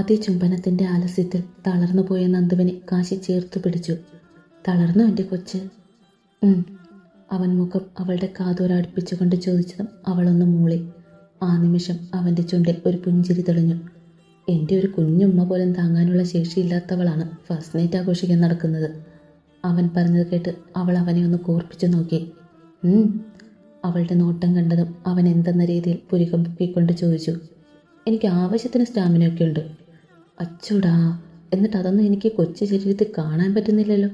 ആദ്യ ചുംബനത്തിന്റെ ആലസ്യത്തിൽ തളർന്നുപോയ നന്ദുവിനെ കാശി ചേർത്തു പിടിച്ചു. തളർന്നു എന്റെ കൊച്ച്. അവൻ മുഖം അവളുടെ കാതോരടുപ്പിച്ചുകൊണ്ട് ചോദിച്ചതും അവളൊന്ന് മൂളി. ആ നിമിഷം അവന്റെ ചുണ്ടിൽ ഒരു പുഞ്ചിരി തെളിഞ്ഞു. എന്റെ ഒരു കുഞ്ഞുമ്മ പോലും താങ്ങാനുള്ള ശേഷിയില്ലാത്തവളാണ് ഫസ്റ്റ് നൈറ്റ് ആഘോഷിക്കാൻ നടക്കുന്നത്. അവൻ പറഞ്ഞത് കേട്ട് അവൾ അവനെ ഒന്ന് കോർപ്പിച്ചു നോക്കി. അവളുടെ നോട്ടം കണ്ടതും അവൻ എന്തെന്ന രീതിയിൽ പുരികം ചോദിച്ചു. എനിക്ക് ആവശ്യത്തിന് സ്റ്റാമിനയൊക്കെ ഉണ്ട്. അച്ചൂടാ എന്നിട്ട് അതൊന്നും എനിക്ക് കൊച്ചു ശരീരത്തിൽ കാണാൻ പറ്റുന്നില്ലല്ലോ.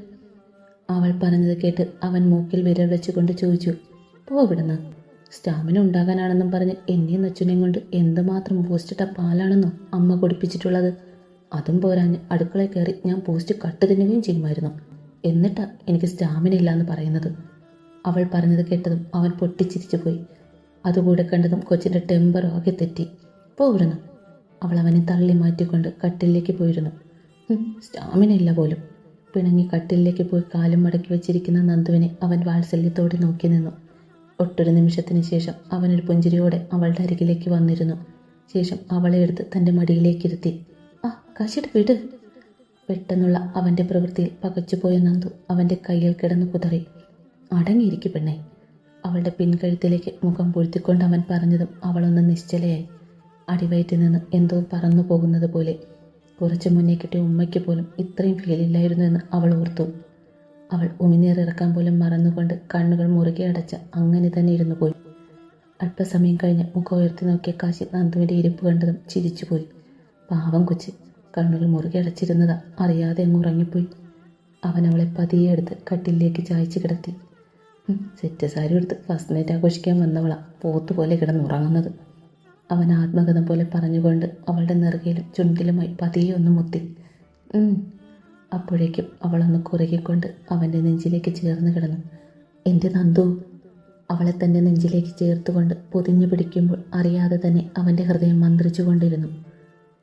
അവൾ പറഞ്ഞത് കേട്ട് അവൻ മൂക്കിൽ വിരൽ വെച്ചുകൊണ്ട് ചോദിച്ചു പോ ഇവിടുന്ന്. സ്റ്റാമിന ഉണ്ടാകാനാണെന്നും പറഞ്ഞ് എന്നെയും നച്ചുനെയും കൊണ്ട് എന്തുമാത്രം പോസ്റ്റിട്ട പാലാണെന്നോ അമ്മ കുടിപ്പിച്ചിട്ടുള്ളത്. അതും പോരാഞ്ഞ് അടുക്കളയിൽ കയറി ഞാൻ പോസ്റ്റ് കട്ട് തിന്നുകയും ചെയ്യുമായിരുന്നു. എന്നിട്ടാ എനിക്ക് സ്റ്റാമിന ഇല്ല എന്ന് പറയുന്നത്. അവൾ പറഞ്ഞത് കേട്ടതും അവൻ പൊട്ടിച്ചിരിച്ചു പോയി അതുകൂടെ കണ്ടതും കൊച്ചിന്റെ ടെമ്പർ ആകെ തെറ്റി. പോ ഇവിടുന്ന്. അവൾ അവനെ തള്ളി മാറ്റിക്കൊണ്ട് കട്ടിലേക്ക് പോയിരുന്നു. സ്റ്റാമിന ഇല്ല പോലും. പിണങ്ങി കട്ടിലേക്ക് പോയി കാലും മടക്കി വെച്ചിരിക്കുന്ന നന്ദുവിനെ അവൻ വാത്സല്യത്തോടെ നോക്കി നിന്നു. ഒട്ടൊരു നിമിഷത്തിന് ശേഷം അവനൊരു പുഞ്ചിരിയോടെ അവളുടെ അരികിലേക്ക് വന്നിരുന്നു. ശേഷം അവളെ എടുത്ത് തന്റെ മടിയിലേക്കിരുത്തി ആ കാശിട്ട് വിട്? പെട്ടെന്നുള്ള അവന്റെ പ്രവൃത്തിയിൽ പകച്ചുപോയ നന്ദു അവന്റെ കയ്യിൽ കിടന്ന് കുതറി. അടങ്ങിയിരിക്കും പെണ്ണെ. അവളുടെ പിൻകഴുത്തിലേക്ക് മുഖം പൊഴുത്തിക്കൊണ്ട് അവൻ പറഞ്ഞതും അവളൊന്ന് നിശ്ചലയായി. അടിവയറ്റിൽ നിന്ന് എന്തോ പറന്നു പോകുന്നത് പോലെ. കുറച്ചു മുന്നേ കിട്ടിയ ഉമ്മയ്ക്ക് പോലും ഇത്രയും ഫീലില്ലായിരുന്നു എന്ന് അവൾ ഓർത്തു. അവൾ ഉമിനീറിറക്കാൻ പോലും മറന്നുകൊണ്ട് കണ്ണുകൾ മുറുകെ അടച്ച അങ്ങനെ തന്നെ ഇരുന്നു പോയി. അല്പസമയം കഴിഞ്ഞ് മുഖം ഉയർത്തി നോക്കിയ കാശി നന്ദുവിന്റെ ഇരിപ്പ് കണ്ടതും ചിരിച്ചുപോയി പാവം കൊച്ച് കണ്ണുകൾ മുറുകെ അടച്ചിരുന്നതാ അറിയാതെ അങ്ങ് ഉറങ്ങിപ്പോയി. അവൻ അവളെ പതിയെ എടുത്ത് കട്ടിലേക്ക് ചായച്ചു കിടത്തി. സെറ്റ് സാരി എടുത്ത് ഫസ്റ്റ് നൈറ്റ് ആഘോഷിക്കാൻ വന്നവളാ പോത്തുപോലെ കിടന്നുറങ്ങുന്നത്. അവൻ ആത്മകഥ പോലെ പറഞ്ഞുകൊണ്ട് അവളുടെ നെറുകയിലും ചുണ്ടിലുമായി പതിയെ ഒന്ന് മുത്തി. അപ്പോഴേക്കും അവളൊന്ന് കുറുകിക്കൊണ്ട് അവന്റെ നെഞ്ചിലേക്ക് ചേർന്ന് കിടന്നു. എന്റെ നന്ദു. അവളെ തന്റെ നെഞ്ചിലേക്ക് ചേർത്തുകൊണ്ട് പൊതിഞ്ഞു പിടിക്കുമ്പോൾ അറിയാതെ തന്നെ അവന്റെ ഹൃദയം മന്ത്രിച്ചുകൊണ്ടിരുന്നു.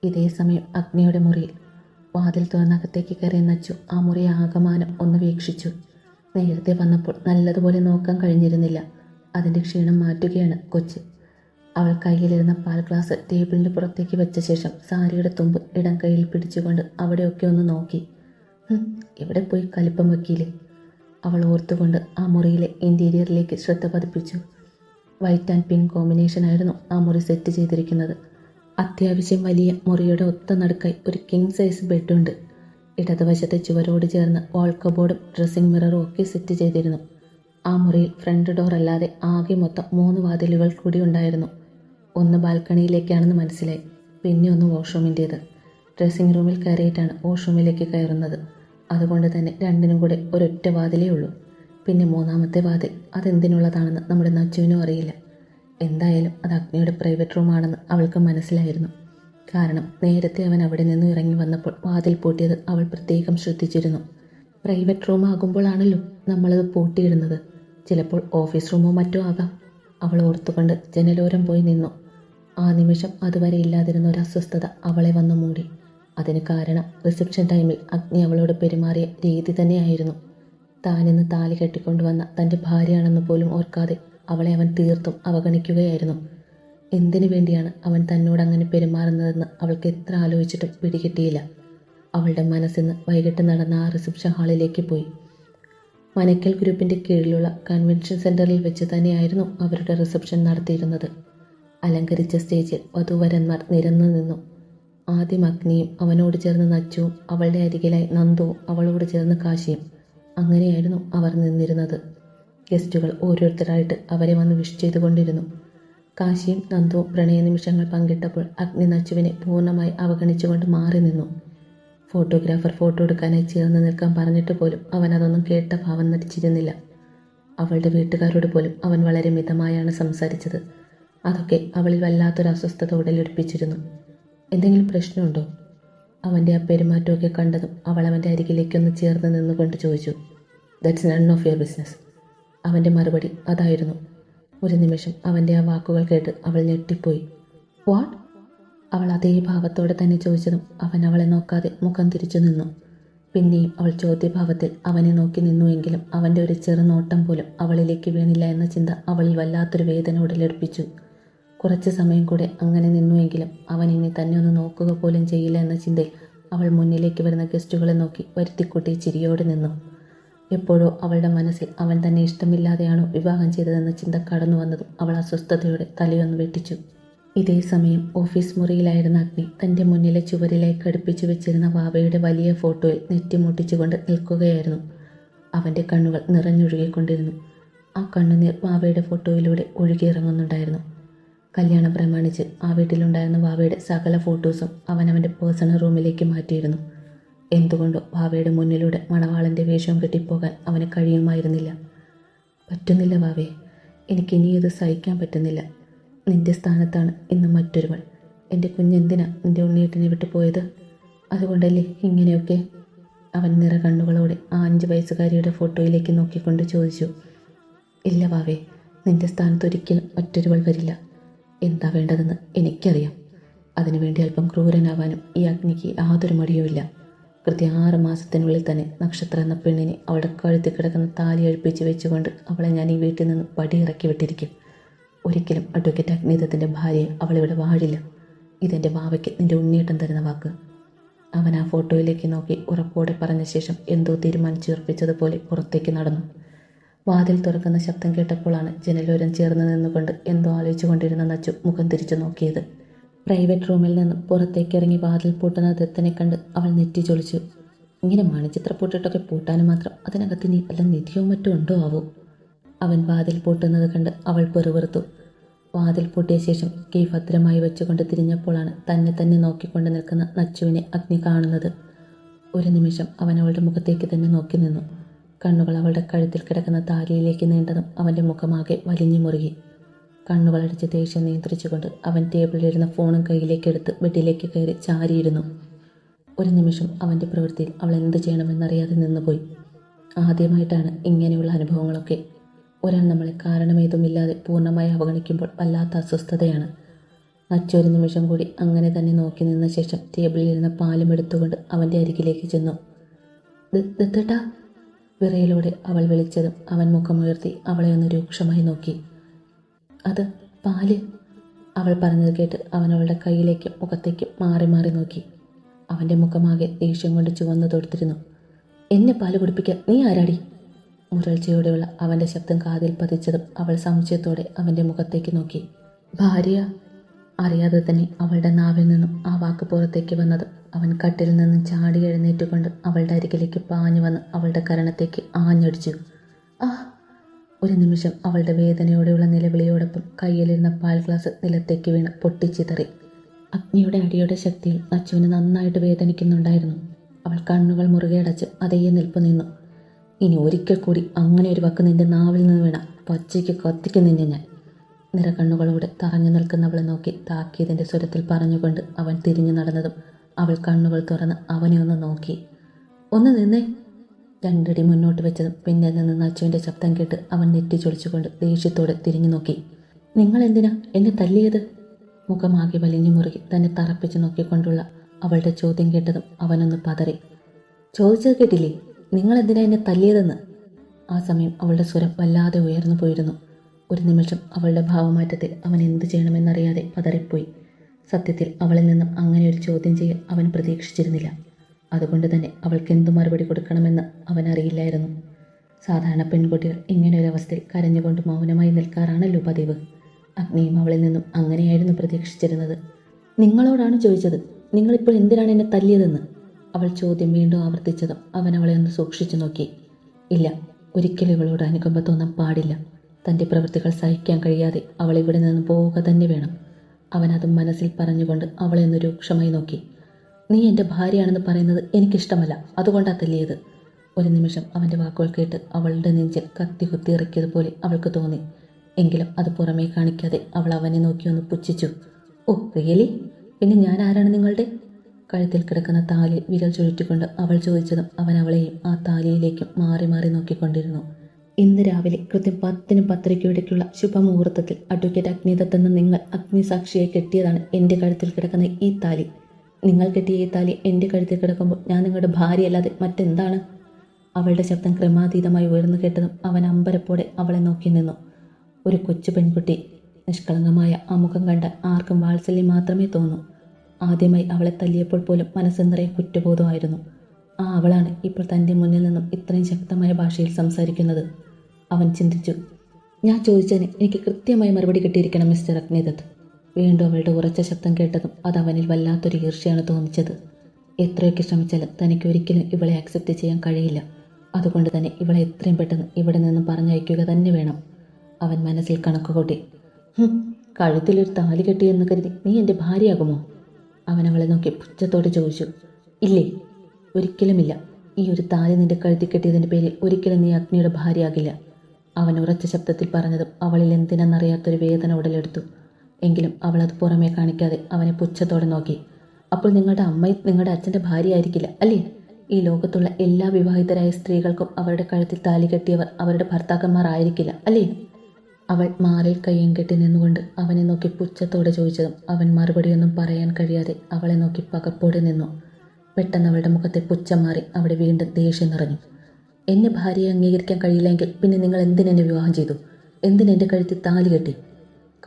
ഇതേ സമയം അഗ്നിയുടെ മുറിയിൽ വാതിൽ തുറന്നകത്തേക്ക് കയറി നച്ചു ആ മുറി ആകമാനം ഒന്ന് വീക്ഷിച്ചു. നേരത്തെ വന്നപ്പോൾ നല്ലതുപോലെ നോക്കാൻ കഴിഞ്ഞിരുന്നില്ല. അതിന്റെ ക്ഷീണം മാറ്റുകയാണ് കൊച്ച്. അവൾ കയ്യിലിരുന്ന പാൽ ഗ്ലാസ് ടേബിളിന് പുറത്തേക്ക് വെച്ച ശേഷം സാരിയുടെ തുമ്പ് ഇടം കയ്യിൽ പിടിച്ചുകൊണ്ട് അവിടെയൊക്കെ ഒന്ന് നോക്കി. എവിടെ പോയി കലിപ്പം വെക്കിയില്ലേ? അവൾ ഓർത്തുകൊണ്ട് ആ മുറിയിലെ ഇന്റീരിയറിലേക്ക് ശ്രദ്ധ പതിപ്പിച്ചു. വൈറ്റ് ആൻഡ് പിങ്ക് കോമ്പിനേഷൻ ആയിരുന്നു ആ മുറി സെറ്റ് ചെയ്തിരിക്കുന്നത്. അത്യാവശ്യം വലിയ മുറിയുടെ ഒത്ത നടുക്കായി ഒരു കിങ് സൈസ് ബെഡുണ്ട് ഇടതുവശത്തെ ചുവരോട് ചേർന്ന് വാൾ കബോർഡും ഡ്രസ്സിംഗ് മിററും ഒക്കെ സെറ്റ് ചെയ്തിരുന്നു. ആ മുറിയിൽ ഫ്രണ്ട് ഡോർ അല്ലാതെ ആകെ മൊത്തം മൂന്ന് വാതിലുകൾ കൂടി ഉണ്ടായിരുന്നു. ഒന്ന് ബാൽക്കണിയിലേക്കാണെന്ന് മനസ്സിലായി. പിന്നെ ഒന്ന് വാഷ്റൂമിന്റേത് ഡ്രസ്സിംഗ് റൂമിൽ കയറിയിട്ടാണ് വാഷ്റൂമിലേക്ക് കയറുന്നത്. അതുകൊണ്ട് തന്നെ രണ്ടിനും കൂടെ ഒരൊറ്റ വാതിലേ ഉള്ളൂ. പിന്നെ മൂന്നാമത്തെ വാതിൽ അതെന്തിനുള്ളതാണെന്ന് നമ്മുടെ നച്ചുവിനും അറിയില്ല. എന്തായാലും അത് അഗ്നിയുടെ പ്രൈവറ്റ് റൂമാണെന്ന് അവൾക്ക് മനസ്സിലായിരുന്നു. കാരണം നേരത്തെ അവൻ അവിടെ നിന്ന് ഇറങ്ങി വന്നപ്പോൾ വാതിൽ പൂട്ടിയത് അവൾ പ്രത്യേകം ശ്രദ്ധിച്ചിരുന്നു. പ്രൈവറ്റ് റൂം ആകുമ്പോഴാണല്ലോ നമ്മളത് പൂട്ടിയിടുന്നത്. ചിലപ്പോൾ ഓഫീസ് റൂമോ മറ്റോ ആകാം. അവൾ ഓർത്തുകൊണ്ട് ജനലോരം പോയി നിന്നു. ആ നിമിഷം അതുവരെ ഇല്ലാതിരുന്ന ഒരു അസ്വസ്ഥത അവളെ വന്നു മൂടി. അതിന് കാരണം റിസപ്ഷൻ ടൈമിൽ അഗ്നി അവളോട് പെരുമാറിയ രീതി തന്നെയായിരുന്നു. താനിന്ന് താലി കെട്ടിക്കൊണ്ടുവന്ന തന്റെ ഭാര്യയാണെന്ന് പോലും ഓർക്കാതെ അവളെ അവൻ തീർത്തും അവഗണിക്കുകയായിരുന്നു. എന്തിനു വേണ്ടിയാണ് അവൻ തന്നോട് അങ്ങനെ പെരുമാറുന്നതെന്ന് അവൾക്ക് എത്ര ആലോചിച്ചിട്ടും പിടികിട്ടിയില്ല. അവളുടെ മനസ്സിന്ന് വൈകിട്ട് നടന്ന ആ റിസപ്ഷൻ ഹാളിലേക്ക് പോയി. മനക്കൽ ഗ്രൂപ്പിന്റെ കീഴിലുള്ള കൺവെൻഷൻ സെന്ററിൽ വെച്ച് തന്നെയായിരുന്നു അവരുടെ റിസപ്ഷൻ നടത്തിയിരുന്നത്. അലങ്കരിച്ച സ്റ്റേജിൽ വധുവരന്മാർ നിരന്നു നിന്നു. ആദ്യം അഗ്നിയും അവനോട് ചേർന്ന് നച്ചുവും അവളുടെ അരികിലായി നന്ദുവും അവളോട് ചേർന്ന് കാശിയും. അങ്ങനെയായിരുന്നു അവർ നിന്നിരുന്നത്. ഗസ്റ്റുകൾ ഓരോരുത്തരായിട്ട് അവരെ വന്ന് വിഷ് ചെയ്തുകൊണ്ടിരുന്നു. കാശിയും നന്ദുവും പ്രണയ നിമിഷങ്ങൾ പങ്കിട്ടപ്പോൾ അഗ്നി നച്ചുവിനെ പൂർണമായി അവഗണിച്ചുകൊണ്ട് മാറി നിന്നു. ഫോട്ടോഗ്രാഫർ ഫോട്ടോ എടുക്കാനായി ചേർന്ന് നിൽക്കാൻ പറഞ്ഞിട്ട് പോലും അവൻ അതൊന്നും കേട്ട ഭാവം നടിച്ചിരുന്നില്ല. അവളുടെ വീട്ടുകാരോട് പോലും അവൻ വളരെ മിതമായാണ് സംസാരിച്ചത്. അതൊക്കെ അവളിൽ വല്ലാത്തൊരു അസ്വസ്ഥത ഉടലെടുപ്പിച്ചിരുന്നു എന്തെങ്കിലും പ്രശ്നമുണ്ടോ? അവന്റെ ആ പെരുമാറ്റമൊക്കെ കണ്ടതും അവൾ അവന്റെ അരികിലേക്കൊന്ന് ചേർന്ന് നിന്നുകൊണ്ട് ചോദിച്ചു that's none of your business അവന്റെ മറുപടി അതായിരുന്നു. ഒരു നിമിഷം അവന്റെ ആ വാക്കുകൾ കേട്ട് അവൾ ഞെട്ടിപ്പോയി. വാട്ട് അവൾ അതേ ഭാവത്തോടെ തന്നെ ചോദിച്ചതും അവൻ അവളെ നോക്കാതെ മുഖം തിരിച്ചു നിന്നു. പിന്നെയും അവൾ ചോദ്യഭാവത്തിൽ അവനെ നോക്കി നിന്നുവെങ്കിലും അവന്റെ ഒരു ചെറുനോട്ടം പോലും അവളിലേക്ക് വീണില്ല എന്ന ചിന്ത അവളിൽ വല്ലാത്തൊരു വേദന ഉടലെടുപ്പിച്ചു കുറച്ച് സമയം കൂടെ അങ്ങനെ നിന്നുവെങ്കിലും അവൻ ഇനി തന്നെ ഒന്ന് നോക്കുക പോലും ചെയ്യില്ല എന്ന ചിന്തയിൽ അവൾ മുന്നിലേക്ക് വരുന്ന ഗസ്റ്റുകളെ നോക്കി വരുത്തിക്കൂട്ടി ചിരിയോടെ നിന്നു. എപ്പോഴോ അവളുടെ മനസ്സിൽ അവൻ തന്നെ ഇഷ്ടമില്ലാതെയാണോ വിവാഹം ചെയ്തതെന്ന ചിന്ത കടന്നു വന്നതും അവൾ അസ്വസ്ഥതയോടെ തലയൊന്ന് വെട്ടിച്ചു. ഇതേ സമയം ഓഫീസ് മുറിയിലായിരുന്ന അഗ്നി തന്റെ മുന്നിലെ ചുവരിലേക്ക് അടുപ്പിച്ചു വെച്ചിരുന്ന വാവയുടെ വലിയ ഫോട്ടോയിൽ നെറ്റിമുട്ടിച്ചുകൊണ്ട് നിൽക്കുകയായിരുന്നു. അവന്റെ കണ്ണുകൾ നിറഞ്ഞൊഴുകിക്കൊണ്ടിരുന്നു. ആ കണ്ണുനീർ വാവയുടെ ഫോട്ടോയിലൂടെ ഒഴുകിയിറങ്ങുന്നുണ്ടായിരുന്നു. കല്യാണം പ്രമാണിച്ച് ആ വീട്ടിലുണ്ടായിരുന്ന വാവയുടെ സകല ഫോട്ടോസും അവൻ അവന്റെ പേഴ്സണൽ റൂമിലേക്ക് മാറ്റിയിരുന്നു. എന്തുകൊണ്ടോ വാവയുടെ മുന്നിലൂടെ മണവാളന്റെ വേഷം കെട്ടിപ്പോകാൻ അവന് കഴിയുമായിരുന്നില്ല. പറ്റുന്നില്ല വാവേ എനിക്കിനി ഇത് സഹിക്കാൻ പറ്റുന്നില്ല. നിന്റെ സ്ഥാനത്താണ് ഇന്ന് മറ്റൊരുവൾ. എന്റെ കുഞ്ഞെന്തിനാ നിന്റെ ഉണ്ണിയേട്ടനെ വിട്ടു പോയത്? അതുകൊണ്ടല്ലേ ഇങ്ങനെയൊക്കെ? അവൻ നിറ കണ്ണുകളോടെ ആ അഞ്ച് വയസ്സുകാരിയുടെ ഫോട്ടോയിലേക്ക് നോക്കിക്കൊണ്ട് ചോദിച്ചു. ഇല്ല വാവേ നിന്റെ സ്ഥാനത്ത് ഒരിക്കലും മറ്റൊരുവൾ വരില്ല. എന്താ വേണ്ടതെന്ന് എനിക്കറിയാം. അതിനുവേണ്ടി അല്പം ക്രൂരനാവാനും ഈ അഗ്നിക്ക് യാതൊരു മടിയുമില്ല. കൃത്യ ആറ് മാസത്തിനുള്ളിൽ തന്നെ നക്ഷത്ര എന്ന പെണ്ണിനെ അവളുടെ കഴുത്തിൽ കിടക്കുന്ന താലി അഴിപ്പിച്ച് വെച്ചുകൊണ്ട് അവളെ ഞാൻ ഈ വീട്ടിൽ നിന്ന് പടിയിറക്കി വിട്ടിരിക്കും. ഒരിക്കലും അഡ്വക്കേറ്റ് അഗ്നിതത്തിന്റെ ഭാര്യയെ അവളിവിടെ വാഴില്ല. ഇതെന്റെ ബാവയ്ക്ക് നിന്റെ ഉണ്ണിയേട്ടൻ തരുന്ന വാക്ക്. അവൻ ആ ഫോട്ടോയിലേക്ക് നോക്കി ഉറപ്പോടെ പറഞ്ഞ ശേഷം എന്തോ തീരുമാനിച്ചുറപ്പിച്ചതുപോലെ പുറത്തേക്ക് നടന്നു. വാതിൽ തുറക്കുന്ന ശബ്ദം കേട്ടപ്പോഴാണ് ജനലോരം ചേർന്ന് നിന്നുകൊണ്ട് എന്തോ ആലോചിച്ചു കൊണ്ടിരുന്ന നച്ചു മുഖം തിരിച്ചു നോക്കിയത്. പ്രൈവറ്റ് റൂമിൽ നിന്ന് പുറത്തേക്ക് ഇറങ്ങി വാതിൽ പൂട്ടുന്ന ദത്തനെ കണ്ട് അവൾ നെറ്റി ചൊളിച്ചു. ഇങ്ങനെ മണിച്ചിത്ര പൂട്ടിട്ടൊക്കെ പൂട്ടാനും മാത്രം അതിനകത്ത് ഇനി വല്ല നിധിയോ മറ്റോ ഉണ്ടോ ആവോ? അവൻ വാതിൽ പൂട്ടുന്നത് കണ്ട് അവൾ പെറുപെറുത്തു. വാതിൽ പൂട്ടിയ ശേഷം കീ ഭദ്രമായി വെച്ചുകൊണ്ട് തിരിഞ്ഞപ്പോഴാണ് തന്നെ തന്നെ നോക്കിക്കൊണ്ട് നിൽക്കുന്ന നച്ചുവിനെ അഗ്നി കാണുന്നത്. ഒരു നിമിഷം അവൻ അവളുടെ മുഖത്തേക്ക് തന്നെ നോക്കി നിന്നു. കണ്ണുകൾ അവളുടെ കഴുത്തിൽ കിടക്കുന്ന താലിയിലേക്ക് നീണ്ടതും അവന്റെ മുഖമാകെ വലിഞ്ഞു മുറുകി. കണ്ണുകളടിച്ച് ദേഷ്യം നിയന്ത്രിച്ചുകൊണ്ട് അവൻ ടേബിളിലിരുന്ന ഫോണും കയ്യിലേക്കെടുത്ത് ബെഡിലേക്ക് കയറി ചാരിയിരുന്നു. ഒരു നിമിഷം അവന്റെ പ്രവൃത്തിയിൽ അവൾ എന്ത് ചെയ്യണമെന്നറിയാതെ നിന്നുപോയി. ആദ്യമായിട്ടാണ് ഇങ്ങനെയുള്ള അനുഭവങ്ങളൊക്കെ. ഒരാൾ നമ്മളെ കാരണമേതുമില്ലാതെ പൂർണമായി അവഗണിക്കുമ്പോൾ വല്ലാത്ത അസ്വസ്ഥതയാണ്. മറ്റൊരു നിമിഷം കൂടി അങ്ങനെ തന്നെ നോക്കി നിന്ന ശേഷം ടേബിളിലിരുന്ന പാലും എടുത്തുകൊണ്ട് അവന്റെ അരികിലേക്ക് ചെന്നു. "ദ- ദത്തേട്ടാ വിറയിലൂടെ അവൾ വിളിച്ചതും അവൻ മുഖമുയർത്തി അവളെ ഒന്ന് രൂക്ഷമായി നോക്കി. അത് പാൽ അവൾ പറഞ്ഞത് കേട്ട് അവൻ അവളുടെ കയ്യിലേക്കും മുഖത്തേക്കും മാറി മാറി നോക്കി. അവന്റെ മുഖമാകെ ദേഷ്യം കൊണ്ട് ചുവന്നു തൊടുത്തിരുന്നു. എന്നെ പാൽ കുടിപ്പിക്കാൻ നീ ആരാടി? മുരൾച്ചയോടെയുള്ള അവന്റെ ശബ്ദം കാതിൽ പതിച്ചതും അവൾ സംശയത്തോടെ അവന്റെ മുഖത്തേക്ക് നോക്കി. ഭാര്യ അറിയാതെ തന്നെ അവളുടെ നാവിൽ നിന്നും ആ വാക്ക് പുറത്തേക്ക് വന്നതും അവൻ കട്ടിൽ നിന്ന് ചാടി എഴുന്നേറ്റുകൊണ്ട് അവളുടെ അരികിലേക്ക് പാഞ്ഞു വന്ന് അവളുടെ കരണത്തേക്ക് ആഞ്ഞടിച്ചു. ആ ഒരു നിമിഷം അവളുടെ വേദനയോടെയുള്ള നിലവിളിയോടൊപ്പം കയ്യിലിരുന്ന പാൽ ഗ്ലാസ് നിലത്തേക്ക് വീണ് പൊട്ടിച്ചിതറി. അഗ്നിയുടെ അടിയുടെ ശക്തിയിൽ നച്ചുവിന് നന്നായിട്ട് വേദനിക്കുന്നുണ്ടായിരുന്നു. അവൾ കണ്ണുകൾ മുറുകെ അടച്ച് അതേ നിൽപ്പ് നിന്നു. ഇനി ഒരിക്കൽ കൂടി അങ്ങനെ ഒരു വക്ക് നിന്റെ നാവിൽ നിന്ന് വീണ പച്ചയ്ക്ക് കത്തിക്കും നിന്നെ ഞാൻ. നിറകണ്ണുകളോടെ തറഞ്ഞു നിൽക്കുന്നവളെ നോക്കി താക്കിയതിന്റെ സ്വരത്തിൽ പറഞ്ഞുകൊണ്ട് അവൻ തിരിഞ്ഞു നടന്നതും അവൾ കണ്ണുകൾ തുറന്ന് അവനെ ഒന്ന് നോക്കി. ഒന്ന് നിന്നേ. രണ്ടടി മുന്നോട്ട് വെച്ചതും പിന്നെ നിന്ന് നച്ചുവിന്റെ ശബ്ദം കേട്ട് അവൻ നെറ്റി ചൊളിച്ചുകൊണ്ട് ദേഷ്യത്തോടെ തിരിഞ്ഞു നോക്കി. നിങ്ങൾ എന്തിനാ? എന്നെ തല്ലിയത്? മുഖമാകെ വലിഞ്ഞു മുറുകി തന്നെ തറപ്പിച്ച് നോക്കിക്കൊണ്ടുള്ള അവളുടെ ചോദ്യം കേട്ടതും അവനൊന്ന് പതറി. ചോദിച്ചത് കേട്ടില്ലേ? നിങ്ങൾ എന്തിനാ എന്നെ തല്ലിയതെന്ന്? ആ സമയം അവളുടെ സ്വരം വല്ലാതെ ഉയർന്നു പോയിരുന്നു. ഒരു നിമിഷം അവളുടെ ഭാവമാറ്റത്തിൽ അവൻ എന്ത് ചെയ്യണമെന്നറിയാതെ പതറിപ്പോയി. സത്യത്തിൽ അവളിൽ നിന്നും അങ്ങനെ ഒരു ചോദ്യം ചെയ്യാൻ അവൻ പ്രതീക്ഷിച്ചിരുന്നില്ല. അതുകൊണ്ട് തന്നെ അവൾക്ക് എന്തു മറുപടി കൊടുക്കണമെന്ന് അവൻ അറിയില്ലായിരുന്നു. സാധാരണ പെൺകുട്ടികൾ ഇങ്ങനെ ഒരു അവസ്ഥയിൽ കരഞ്ഞുകൊണ്ട് മൗനമായി നിൽക്കാറാണല്ലോ പതിവ്. അഗ്നിയും അവളിൽ നിന്നും അങ്ങനെയായിരുന്നു പ്രതീക്ഷിച്ചിരുന്നത്. നിങ്ങളോടാണ് ചോദിച്ചത് നിങ്ങളിപ്പോൾ എന്തിനാണ് എന്നെ തല്ലിയതെന്ന്? അവൾ ചോദ്യം വീണ്ടും ആവർത്തിച്ചതും അവൻ അവളെ ഒന്ന് സൂക്ഷിച്ചു നോക്കി. ഇല്ല ഒരിക്കലും ഇവളോട് അനുകമ്പ തോന്നാൻ പാടില്ല. തന്റെ പ്രവൃത്തികൾ സഹിക്കാൻ കഴിയാതെ അവൾ ഇവിടെ നിന്ന് പോവുക തന്നെ വേണം. അവൻ അത് മനസ്സിൽ പറഞ്ഞുകൊണ്ട് അവളെ ഒന്ന് രൂക്ഷമായി നോക്കി. നീ എന്റെ ഭാര്യയാണെന്ന് പറയുന്നത് എനിക്കിഷ്ടമല്ല. അതുകൊണ്ടാ തല്ലിയത് ഒരു നിമിഷം അവന്റെ വാക്കുകൾ കേട്ട് അവളുടെ നെഞ്ചിൽ കത്തി കുത്തി ഇറക്കിയതുപോലെ അവൾക്ക് തോന്നി. എങ്കിലും അത് പുറമേ കാണിക്കാതെ അവൾ അവനെ നോക്കി ഒന്ന് പുച്ഛിച്ചു. Oh really? പിന്നെ ഞാൻ ആരാണ് നിങ്ങളുടെ? കഴുത്തിൽ കിടക്കുന്ന താലിൽ വിരൽ ചുഴറ്റിക്കൊണ്ട് അവൾ ചോദിച്ചതും അവൻ അവളെയും ആ താലിയിലേക്കും മാറി മാറി നോക്കിക്കൊണ്ടിരുന്നു. ഇന്ന് രാവിലെ കൃത്യം പത്തിനും പത്തരയ്ക്കും ഇടയ്ക്കുള്ള ശുഭമുഹൂർത്തത്തിൽ അഡ്വക്കേറ്റ് അഗ്നിദത്തെന്ന് നിങ്ങൾ അഗ്നിസാക്ഷിയെ കെട്ടിയതാണ് എന്റെ കഴുത്തിൽ കിടക്കുന്ന ഈ താലി. നിങ്ങൾ കെട്ടിയ ഈ താലി എന്റെ കഴുത്തിൽ കിടക്കുമ്പോൾ ഞാൻ നിങ്ങളുടെ ഭാര്യയല്ലാതെ മറ്റെന്താണ്? അവളുടെ ശബ്ദം ക്രമാതീതമായി ഉയർന്നു കേട്ടതും അവൻ അമ്പരപ്പോടെ അവളെ നോക്കി നിന്നു. ഒരു കൊച്ചു പെൺകുട്ടി നിഷ്കളങ്കമായ ആ മുഖം കണ്ട ആർക്കും വാത്സല്യം മാത്രമേ തോന്നൂ. ആദ്യമായി അവളെ തല്ലിയപ്പോൾ പോലും മനസ്സെന്നറിയ കുറ്റബോധമായിരുന്നു. ആ അവളാണ് ഇപ്പോൾ തന്റെ മുന്നിൽ നിന്നും ഇത്രയും ശക്തമായ ഭാഷയിൽ സംസാരിക്കുന്നത്. അവൻ ചിന്തിച്ചു. ഞാൻ ചോദിച്ചതിന് എനിക്ക് കൃത്യമായി മറുപടി കിട്ടിയിരിക്കണം മിസ്റ്റർ അഗ്നിദത്ത്. വീണ്ടും അവളുടെ ഉറച്ച ശബ്ദം കേട്ടതും അത് അവനിൽ വല്ലാത്തൊരു ഈർഷയാണ് തോന്നിച്ചത്. എത്രയൊക്കെ ശ്രമിച്ചാലും തനിക്ക് ഒരിക്കലും ഇവളെ അക്സെപ്റ്റ് ചെയ്യാൻ കഴിയില്ല. അതുകൊണ്ട് തന്നെ ഇവളെ എത്രയും പെട്ടെന്ന് ഇവിടെ നിന്ന് പറഞ്ഞയക്കുക തന്നെ വേണം. അവൻ മനസ്സിൽ കണക്കുകൂട്ടി കൂട്ടി. കഴുത്തിലൊരു താലി കെട്ടിയെന്ന് കരുതി നീ എന്റെ ഭാര്യയാകുമോ? അവൻ അവളെ നോക്കി പുച്ഛത്തോടെ ചോദിച്ചു. ഇല്ലേ ഒരിക്കലുമില്ല. ഈ ഒരു താലി നിന്റെ കഴുത്തി കെട്ടിയതിന്റെ പേരിൽ ഒരിക്കലും നീ അഗ്നിയുടെ ഭാര്യയാകില്ല. അവൻ ഉറച്ച ശബ്ദത്തിൽ പറഞ്ഞതും അവളിൽ എന്തിനെന്നറിയാത്തൊരു വേദന ഉടലെടുത്തു. എങ്കിലും അവൾ അത് പുറമേ കാണിക്കാതെ അവനെ പുച്ഛത്തോടെ നോക്കി. അപ്പോൾ നിങ്ങളുടെ അമ്മയും നിങ്ങളുടെ അച്ഛന്റെ ഭാര്യയായിരിക്കില്ല അല്ലേ? ഈ ലോകത്തുള്ള എല്ലാ വിവാഹിതരായ സ്ത്രീകൾക്കും അവരുടെ കഴുത്തിൽ താലി കെട്ടിയവർ അവരുടെ ഭർത്താക്കന്മാരായിരിക്കില്ല അല്ലേ? അവൾ മാറിൽ കയ്യും കെട്ടി നിന്നുകൊണ്ട് അവനെ നോക്കി പുച്ഛത്തോടെ ചോദിച്ചതും അവൻ മറുപടിയൊന്നും പറയാൻ കഴിയാതെ അവളെ നോക്കി പകപ്പോടെ നിന്നു. പെട്ടെന്ന് അവളുടെ മുഖത്തെ പുച്ഛം മാറി അവിടെ വീണ്ടും ദേഷ്യം നിറഞ്ഞു. എന്നെ ഭാര്യയെ അംഗീകരിക്കാൻ കഴിയില്ലെങ്കിൽ പിന്നെ നിങ്ങൾ എന്തിനെന്നെ വിവാഹം ചെയ്തു? എന്തിനെന്റെ കഴുത്തിൽ താലി കെട്ടി?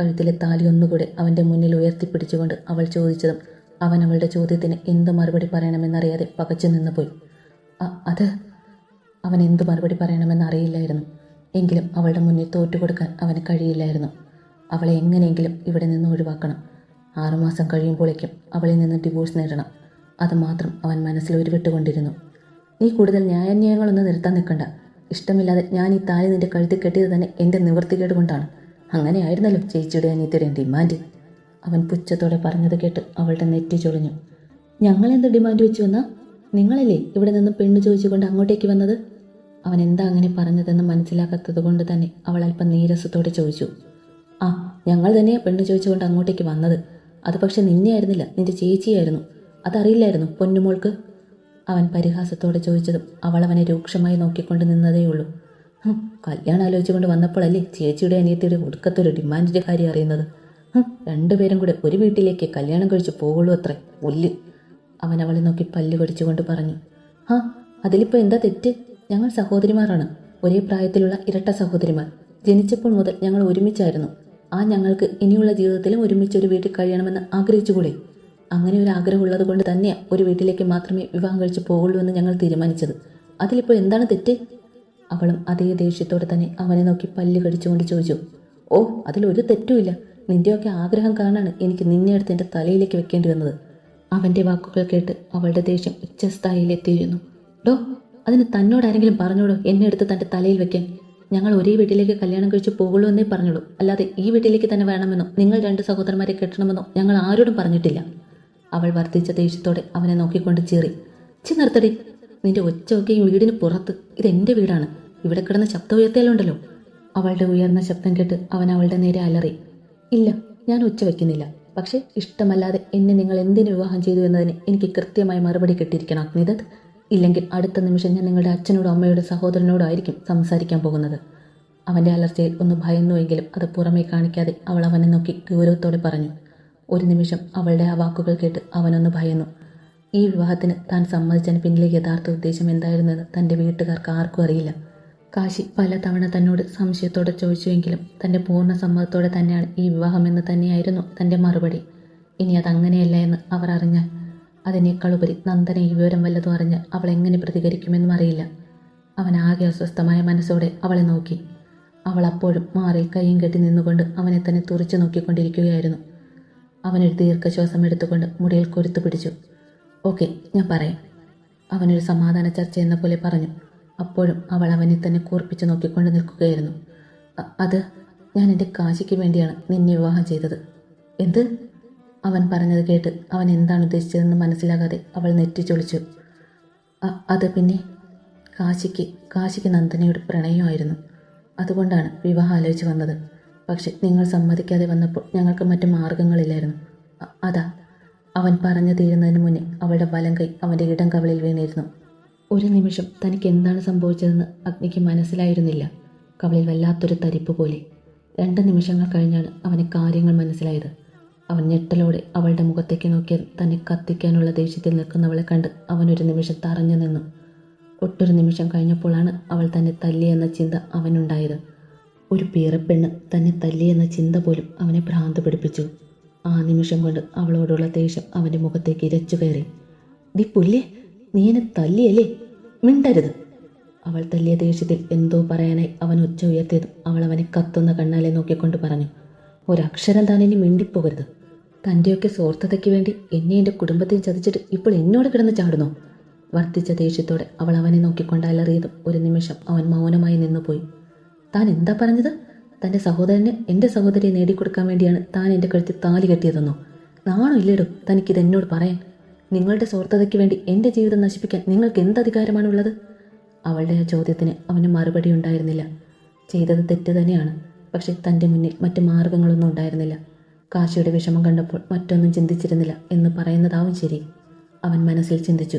കഴുത്തിലെ താലി ഒന്നുകൂടെ അവന്റെ മുന്നിൽ ഉയർത്തിപ്പിടിച്ചുകൊണ്ട് അവൾ ചോദിച്ചതും അവൻ അവളുടെ ചോദ്യത്തിന് എന്ത് മറുപടി പറയണമെന്നറിയാതെ പകച്ചു നിന്നുപോയി. പോയി അത് അവൻ എന്ത് മറുപടി പറയണമെന്നറിയില്ലായിരുന്നു എങ്കിലും അവളുടെ മുന്നിൽ തോറ്റുകൊടുക്കാൻ അവന് കഴിയില്ലായിരുന്നു. അവളെ എങ്ങനെയെങ്കിലും ഇവിടെ നിന്ന് ഒഴിവാക്കണം. ആറുമാസം കഴിയുമ്പോഴേക്കും അവളിൽ നിന്ന് ഡിവോഴ്സ് നേടണം. അതുമാത്രം അവൻ മനസ്സിൽ ഉരുവിട്ടുകൊണ്ടിരുന്നു. നീ കൂടുതൽ ന്യായാന്യായങ്ങളൊന്നും നിർത്താൻ നിൽക്കണ്ട. ഇഷ്ടമില്ലാതെ ഞാൻ ഈ താലി നിന്റെ കഴുത്തിൽ കെട്ടിയത് തന്നെ എന്റെ നിവൃത്തികേട് കൊണ്ടാണ്. അങ്ങനെയായിരുന്നല്ലോ ചേച്ചിയുടെ അനിയത്തിയുടെ ഡിമാൻഡ്. അവൻ പുച്ഛത്തോടെ പറഞ്ഞത് കേട്ട് അവളുടെ നെറ്റി ചൊളിഞ്ഞു. ഞങ്ങളെന്ത് ഡിമാൻഡ് വെച്ചു വന്നാ? നിങ്ങളല്ലേ ഇവിടെ നിന്ന് പെണ്ണ് ചോദിച്ചുകൊണ്ട് അങ്ങോട്ടേക്ക് വന്നത്? അവൻ എന്താ അങ്ങനെ പറഞ്ഞതെന്ന് മനസ്സിലാക്കാത്തത് കൊണ്ട് തന്നെ അവൾ അല്പം നീരസത്തോടെ ചോദിച്ചു. ആ ഞങ്ങൾ തന്നെയാണ് പെണ്ണ് ചോദിച്ചുകൊണ്ട് അങ്ങോട്ടേക്ക് വന്നത്. അത് പക്ഷെ നിന്നെ ആയിരുന്നില്ല നിന്റെ ചേച്ചിയായിരുന്നു. അതറിയില്ലായിരുന്നു പൊന്നുമോൾക്ക്. അവൻ പരിഹാസത്തോടെ ചോദിച്ചതും അവൾ അവനെ രൂക്ഷമായി നോക്കിക്കൊണ്ട് നിന്നതേയുള്ളൂ. കല്യാണം ആലോചിച്ചുകൊണ്ട് വന്നപ്പോഴല്ലേ ചേച്ചിയുടെ അനിയത്തിയുടെ ഒടുക്കത്തൊരു ഡിമാൻഡിന്റെ കാര്യം അറിയുന്നത്? രണ്ടുപേരും കൂടെ ഒരു വീട്ടിലേക്ക് കല്യാണം കഴിച്ചു പോകുള്ളൂ അത്രേ പുല്ല്. അവൻ അവളെ നോക്കി പല്ല് കടിച്ചുകൊണ്ട് പറഞ്ഞു ആ അതിലിപ്പോൾ എന്താ തെറ്റ്? ഞങ്ങൾ സഹോദരിമാരാണ് ഒരേ പ്രായത്തിലുള്ള ഇരട്ട സഹോദരിമാർ. ജനിച്ചപ്പോൾ മുതൽ ഞങ്ങൾ ഒരുമിച്ചായിരുന്നു. ആ ഞങ്ങൾക്ക് ഇനിയുള്ള ജീവിതത്തിലും ഒരുമിച്ച് ഒരു വീട്ടിൽ കഴിയണമെന്ന് ആഗ്രഹിച്ചുകൂടെ? അങ്ങനെ ഒരു ആഗ്രഹമുള്ളത് കൊണ്ട് തന്നെ ഒരു വീട്ടിലേക്ക് മാത്രമേ വിവാഹം കഴിച്ച് പോകുള്ളൂ എന്ന് ഞങ്ങൾ തീരുമാനിച്ചത്. അതിലിപ്പോൾ എന്താണ് തെറ്റ്? അവളും അതേ ദേഷ്യത്തോടെ തന്നെ അവനെ നോക്കി പല്ല് കടിച്ചുകൊണ്ട് ചോദിച്ചു ഓ അതിലൊരു തെറ്റുമില്ല നിന്റെയൊക്കെ ആഗ്രഹം കാണാണ് എനിക്ക് നിന്നെ അടുത്ത് എന്റെ തലയിലേക്ക് വെക്കേണ്ടി വന്നത്. അവന്റെ വാക്കുകൾ കേട്ട് അവളുടെ ദേഷ്യം ഉച്ചസ്ഥായിലെത്തിയിരുന്നു ഡോ അതിന് തന്നോട് ആരെങ്കിലും പറഞ്ഞോടോ എന്നെ എടുത്ത് തന്റെ തലയിൽ വെക്കാൻ? ഞങ്ങൾ ഒരേ വീട്ടിലേക്ക് കല്യാണം കഴിച്ച് പോകുള്ളൂ എന്നേ പറഞ്ഞുള്ളൂ അല്ലാതെ ഈ വീട്ടിലേക്ക് തന്നെ വേണമെന്നോ നിങ്ങൾ രണ്ട് സഹോദരന്മാരെ കെട്ടണമെന്നോ ഞങ്ങൾ ആരോടും പറഞ്ഞിട്ടില്ല. അവൾ വർദ്ധിച്ച ദേഷ്യത്തോടെ അവനെ നോക്കിക്കൊണ്ട് ചീറി. ചി നിർത്തടി. നിന്റെ ഒച്ചയൊക്കെ ഈ വീടിന് പുറത്ത്. ഇതെന്റെ വീടാണ്. ഇവിടെ കിടന്ന ശബ്ദം ഉയർത്തിയാലുണ്ടല്ലോ. അവളുടെ ഉയർന്ന ശബ്ദം കേട്ട് അവൻ അവളുടെ നേരെ അലറി. ഇല്ല ഞാൻ ഉച്ച വയ്ക്കുന്നില്ല പക്ഷേ ഇഷ്ടമല്ലാതെ എന്നെ നിങ്ങൾ എന്തിനു വിവാഹം ചെയ്തു എന്നതിന് എനിക്ക് കൃത്യമായി മറുപടി കിട്ടിയിരിക്കണം അഗ്നിദത്ത്. ഇല്ലെങ്കിൽ അടുത്ത നിമിഷം ഞാൻ നിങ്ങളുടെ അച്ഛനോടും അമ്മയോടും സഹോദരനോടും ആയിരിക്കും സംസാരിക്കാൻ പോകുന്നത്. അവന്റെ അലർച്ചയിൽ ഒന്ന് ഭയന്നുവെങ്കിലും അത് പുറമേ കാണിക്കാതെ അവൾ അവനെ നോക്കി ഗൗരവത്തോടെ പറഞ്ഞു. ഒരു നിമിഷം അവളുടെ ആ വാക്കുകൾ കേട്ട് അവനൊന്ന് ഭയന്നു. ഈ വിവാഹത്തിന് താൻ സമ്മതിച്ചതിന് പിന്നിലെ യഥാർത്ഥ ഉദ്ദേശം എന്തായിരുന്നെന്ന് തന്റെ വീട്ടുകാർക്ക് ആർക്കും അറിയില്ല. കാശി പല തവണ തന്നോട് സംശയത്തോടെ ചോദിച്ചുവെങ്കിലും തന്റെ പൂർണ സമ്മതത്തോടെ തന്നെയാണ് ഈ വിവാഹമെന്ന് തന്നെയായിരുന്നു തന്റെ മറുപടി. ഇനി അതങ്ങനെയല്ല എന്ന് അവർ അറിഞ്ഞാൽ അതിനേക്കാൾ ഉപരി നന്ദന ഈ വിവരം വല്ലതും അറിഞ്ഞ് അവൾ എങ്ങനെ പ്രതികരിക്കുമെന്നും അറിയില്ല. അവൻ ആകെ അസ്വസ്ഥമായ മനസ്സോടെ അവളെ നോക്കി. അവൾ അപ്പോഴും മാറിൽ കൈയും കെട്ടി നിന്നുകൊണ്ട് അവനെ തന്നെ തുറച്ചു നോക്കിക്കൊണ്ടിരിക്കുകയായിരുന്നു. അവനൊരു ദീർഘശ്വാസം എടുത്തുകൊണ്ട് മുടിയിൽ കൊരുത്തു പിടിച്ചു. ഓക്കെ ഞാൻ പറയാം. അവനൊരു സമാധാന ചർച്ച എന്ന പോലെ പറഞ്ഞു. അപ്പോഴും അവൾ അവനെ തന്നെ കൂർപ്പിച്ച് നോക്കിക്കൊണ്ട് നിൽക്കുകയായിരുന്നു. അത് ഞാൻ എന്റെ കാശിക്ക് വേണ്ടിയാണ് നിന്നെ വിവാഹം ചെയ്തത്. എന്ത്? അവൻ പറഞ്ഞത് കേട്ട് അവൻ എന്താണ് ഉദ്ദേശിച്ചതെന്ന് മനസ്സിലാകാതെ അവൾ നെറ്റിച്ചൊളിച്ചു "അ- അത് പിന്നെ കാശിക്ക് കാശിക്ക് നന്ദനയുടെ പ്രണയമായിരുന്നു. അതുകൊണ്ടാണ് വിവാഹം ആലോചിച്ച് വന്നത്. പക്ഷെ നിങ്ങൾ സമ്മതിക്കാതെ വന്നപ്പോൾ ഞങ്ങൾക്ക് മറ്റു മാർഗങ്ങളില്ലായിരുന്നു. അതാ. അവൻ പറഞ്ഞു തീരുന്നതിന് മുന്നേ അവളുടെ വലം കൈ അവന്റെ ഇടം കവളിൽ വീണിരുന്നു. ഒരു നിമിഷം തനിക്ക് എന്താണ് സംഭവിച്ചതെന്ന് അഗ്നിക്ക് മനസ്സിലായിരുന്നില്ല. കവളിൽ വല്ലാത്തൊരു തരിപ്പ് പോലെ. രണ്ട് നിമിഷങ്ങൾ കഴിഞ്ഞാണ് അവന് കാര്യങ്ങൾ മനസ്സിലായത്. അവൻ ഞെട്ടലോടെ അവളുടെ മുഖത്തേക്ക് നോക്കിയത് തന്നെ കത്തിക്കാനുള്ള ദേഷ്യത്തിൽ നിൽക്കുന്നവളെ കണ്ട് അവനൊരു നിമിഷം തറഞ്ഞു നിന്നു. ഒട്ടൊരു നിമിഷം കഴിഞ്ഞപ്പോഴാണ് അവൾ തന്നെ തല്ലിയെന്ന ചിന്ത അവനുണ്ടായത്. ഒരു പീറപ്പെണ്ണ് തന്നെ തല്ലിയെന്ന ചിന്ത പോലും അവനെ ഭ്രാന്ത് പിടിപ്പിച്ചു. ആ നിമിഷം കൊണ്ട് അവളോടുള്ള ദേഷ്യം അവന്റെ മുഖത്തേക്ക് ഇരച്ചു കയറി. ദി പുല്ലേ നീ എന്നെ തല്ലിയല്ലേ? മിണ്ടരുത്. അവൾ തല്ലിയ ദേഷ്യത്തിൽ എന്തോ പറയാനായി അവൻ ഉച്ച ഉയർത്തിയതും അവൾ അവനെ കത്തുന്ന കണ്ണാലെ നോക്കിക്കൊണ്ട് പറഞ്ഞു ഒരക്ഷരം താൻ ഇനി മിണ്ടിപ്പോകരുത്. തന്റെയൊക്കെ സ്വാർത്ഥതയ്ക്ക് വേണ്ടി എന്നെ എന്റെ കുടുംബത്തെയും ചതിച്ചിട്ട് ഇപ്പോൾ എന്നോട് കിടന്ന് ചാടുന്നു? വർദ്ധിച്ച ദേഷ്യത്തോടെ അവൾ അവനെ നോക്കിക്കൊണ്ട് അലറിയതും ഒരു നിമിഷം അവൻ മൗനമായി നിന്നുപോയി. താൻ എന്താ പറഞ്ഞത്? തന്റെ സഹോദരന് എന്റെ സഹോദരിയെ നേടിക്കൊടുക്കാൻ വേണ്ടിയാണ് താൻ എന്റെ കഴുത്തിൽ താലി കെട്ടിയതെന്നോ? നാണോ ഇല്ലേടോ തനിക്കിത് എന്നോട് പറയാൻ? നിങ്ങളുടെ സ്വാർത്ഥതയ്ക്ക് വേണ്ടി എന്റെ ജീവിതം നശിപ്പിക്കാൻ നിങ്ങൾക്ക് എന്ത് അധികാരമാണുള്ളത് അവളുടെ ആ ചോദ്യത്തിന് അവന് മറുപടി ഉണ്ടായിരുന്നില്ല. ചെയ്തത് തെറ്റ് തന്നെയാണ്. പക്ഷെ തന്റെ മുന്നിൽ മറ്റ് മാർഗങ്ങളൊന്നും ഉണ്ടായിരുന്നില്ല. കാശിയുടെ വിഷമം കണ്ടപ്പോൾ മറ്റൊന്നും ചിന്തിച്ചിരുന്നില്ല എന്ന് പറയുന്നതാവും ശരി. അവൻ മനസ്സിൽ ചിന്തിച്ചു.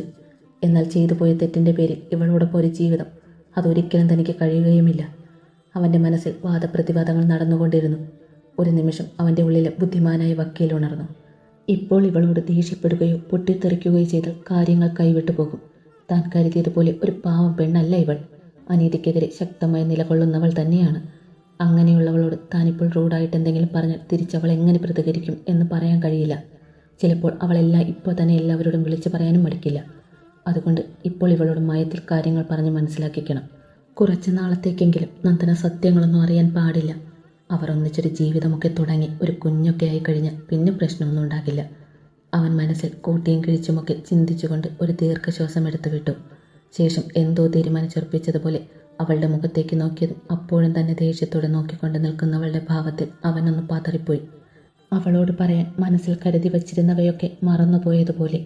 എന്നാൽ ചെയ്തു പോയ തെറ്റിന്റെ പേരിൽ ഇവളോടൊപ്പം ഒരു ജീവിതം അതൊരിക്കലും തനിക്ക് കഴിയുകയുമില്ല. അവന്റെ മനസ്സിൽ വാദപ്രതിവാദങ്ങൾ നടന്നുകൊണ്ടിരുന്നു. ഒരു നിമിഷം അവന്റെ ഉള്ളിലെ ബുദ്ധിമാനായ വക്കീൽ ഉണർന്നു. ഇപ്പോൾ ഇവളോട് ദേഷ്യപ്പെടുകയോ പൊട്ടിത്തെറിക്കുകയോ ചെയ്താൽ കാര്യങ്ങൾ കൈവിട്ടു പോകും. താൻ കരുതിയതുപോലെ ഒരു പാവം പെണ്ണല്ല ഇവൾ. അനീതിക്കെതിരെ ശക്തമായി നിലകൊള്ളുന്നവൾ തന്നെയാണ്. അങ്ങനെയുള്ളവളോട് താനിപ്പോൾ റൂഡായിട്ട് എന്തെങ്കിലും പറഞ്ഞാൽ തിരിച്ചവൾ എങ്ങനെ പ്രതികരിക്കും എന്ന് പറയാൻ കഴിയില്ല. ചിലപ്പോൾ അവളെല്ലാം ഇപ്പോൾ തന്നെ എല്ലാവരോടും വിളിച്ചു പറയാനും മടിക്കില്ല. അതുകൊണ്ട് ഇപ്പോൾ ഇവളോട് മയത്തിൽ കാര്യങ്ങൾ പറഞ്ഞ് മനസ്സിലാക്കിക്കണം. കുറച്ച് നാളത്തേക്കെങ്കിലും നന്ദന സത്യങ്ങളൊന്നും അറിയാൻ പാടില്ല. അവർ ഒന്നിച്ചൊരു ജീവിതമൊക്കെ തുടങ്ങി ഒരു കുഞ്ഞൊക്കെ ആയി കഴിഞ്ഞാൽ പിന്നെ പ്രശ്നമൊന്നും ഉണ്ടാകില്ല. അവൻ മനസ്സിൽ കൂട്ടിയും കിഴിച്ചുമൊക്കെ ചിന്തിച്ചുകൊണ്ട് ഒരു ദീർഘശ്വാസം എടുത്തു വിട്ടു. ശേഷം എന്തോ തീരുമാനിച്ചുറപ്പിച്ചതുപോലെ അവളുടെ മുഖത്തേക്ക് നോക്കിയതും അപ്പോഴും തന്നെ ദേഷ്യത്തോടെ നോക്കിക്കൊണ്ട് നിൽക്കുന്നവളുടെ ഭാവത്തിൽ അവനൊന്ന് പതറിപ്പോയി. അവളോട് പറയാൻ മനസ്സിൽ കരുതി വച്ചിരുന്നവയൊക്കെ മറന്നുപോയതുപോലെ